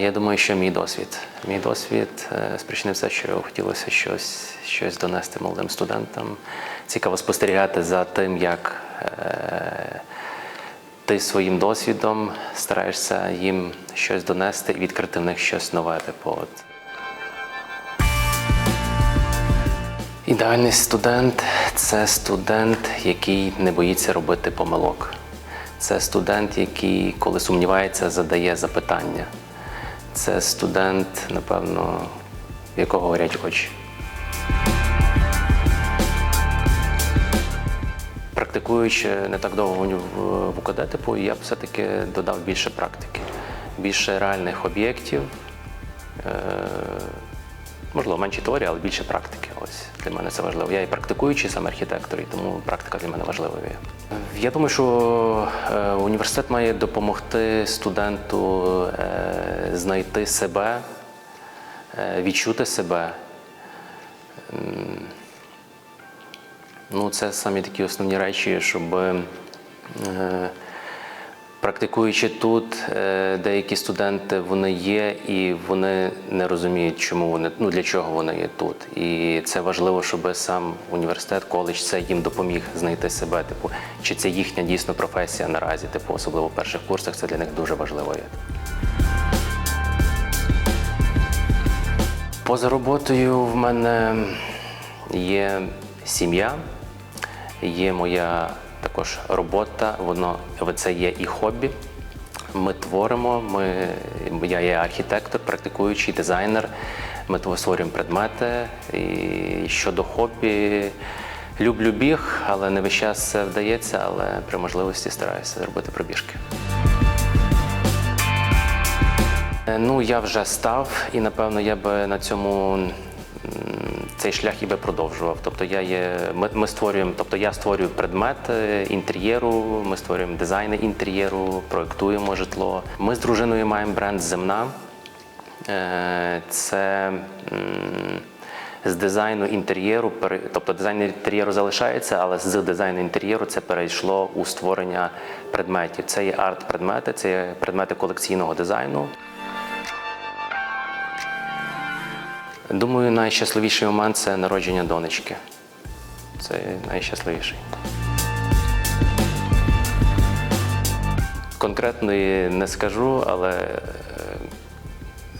Я думаю, що мій досвід. Мій досвід е, спричинив що хотілося щось, щось донести молодим студентам. Цікаво спостерігати за тим, як е, ти своїм досвідом стараєшся їм щось донести і відкрити в них щось нове. Типу. Ідеальний студент це студент, який не боїться робити помилок. Це студент, який, коли сумнівається, задає запитання. Це студент, напевно, якого горять очі. Практикуючи не так довго в УКД, я б все-таки додав більше практики, більше реальних об'єктів. Можливо, менше теорії, але більше практики. Ось для мене це важливо. Я і практикуючий сам архітектор, і тому практика для мене важливою є. Я думаю, що е, університет має допомогти студенту е, знайти себе, е, відчути себе. Ну, це самі такі основні речі, щоб Практикуючи тут, е, деякі студенти вони є і вони не розуміють, чому вони ну для чого вони є тут. І це важливо, щоб сам університет, коледж це їм допоміг знайти себе. Типу, чи це їхня дійсно професія наразі, типу, особливо в перших курсах, це для них дуже важливо є. Поза роботою в мене є сім'я, є моя також робота, воно це є і хобі. Ми творимо, ми, я є архітектор, практикуючий дизайнер. Ми тво- створюємо предмети. І щодо хобі, люблю біг, але не весь час це вдається, але при можливості стараюся робити пробіжки. Е, Ну, я вже став, і напевно я би на цьому цей шлях і би продовжував. Тобто я є, ми, ми створюємо, тобто я створюю предмети інтер'єру, ми створюємо дизайни інтер'єру, проєктуємо житло. Ми з дружиною маємо бренд Земна. Е, Це з дизайну інтер'єру, тобто дизайн інтер'єру залишається, але з дизайну інтер'єру це перейшло у створення предметів. Це є арт-предмети, це є предмети колекційного дизайну. Думаю, найщасливіший момент це народження донечки. Це найщасливіший. Конкретної не скажу, але е,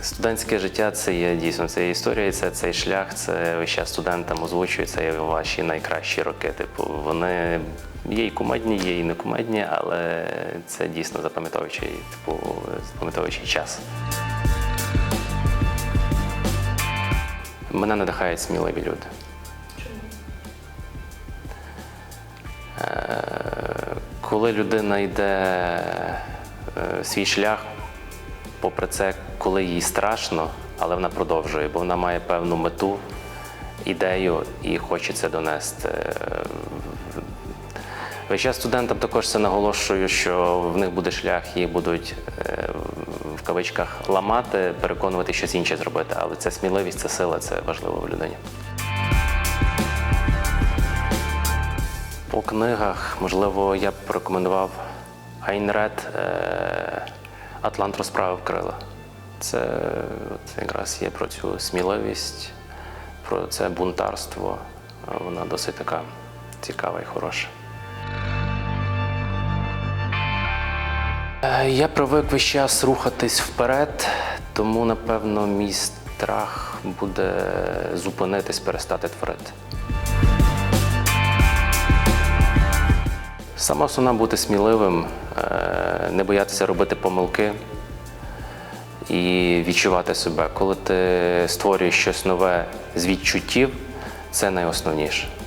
студентське життя це є дійсно це є історія, це цей шлях, це весь час студентам озвучують, це є ваші найкращі роки. Типу, вони є і кумедні, є і не кумедні, але це дійсно запам'ятовуючий, типу, запам'ятовуючий час. Мене надихають сміливі люди. Е, Коли людина йде е, свій шлях, попри це, коли їй страшно, але вона продовжує, бо вона має певну мету, ідею і хоче це донести. Е, Весь час студентам також це наголошую, що в них буде шлях, їх будуть кавичках ламати, переконувати щось інше зробити. Але це сміливість, це сила, це важливо в людині. По книгах, можливо, я б порекомендував Айн Ред е, Атлант розправив крила. Це от якраз є про цю сміливість, про це бунтарство. Вона досить така цікава і хороша. Я привик весь час рухатись вперед, тому, напевно, мій страх буде зупинитись, перестати творити. Саме основне бути сміливим, е, не боятися робити помилки і відчувати себе. Коли ти створюєш щось нове з відчуттів, це найосновніше.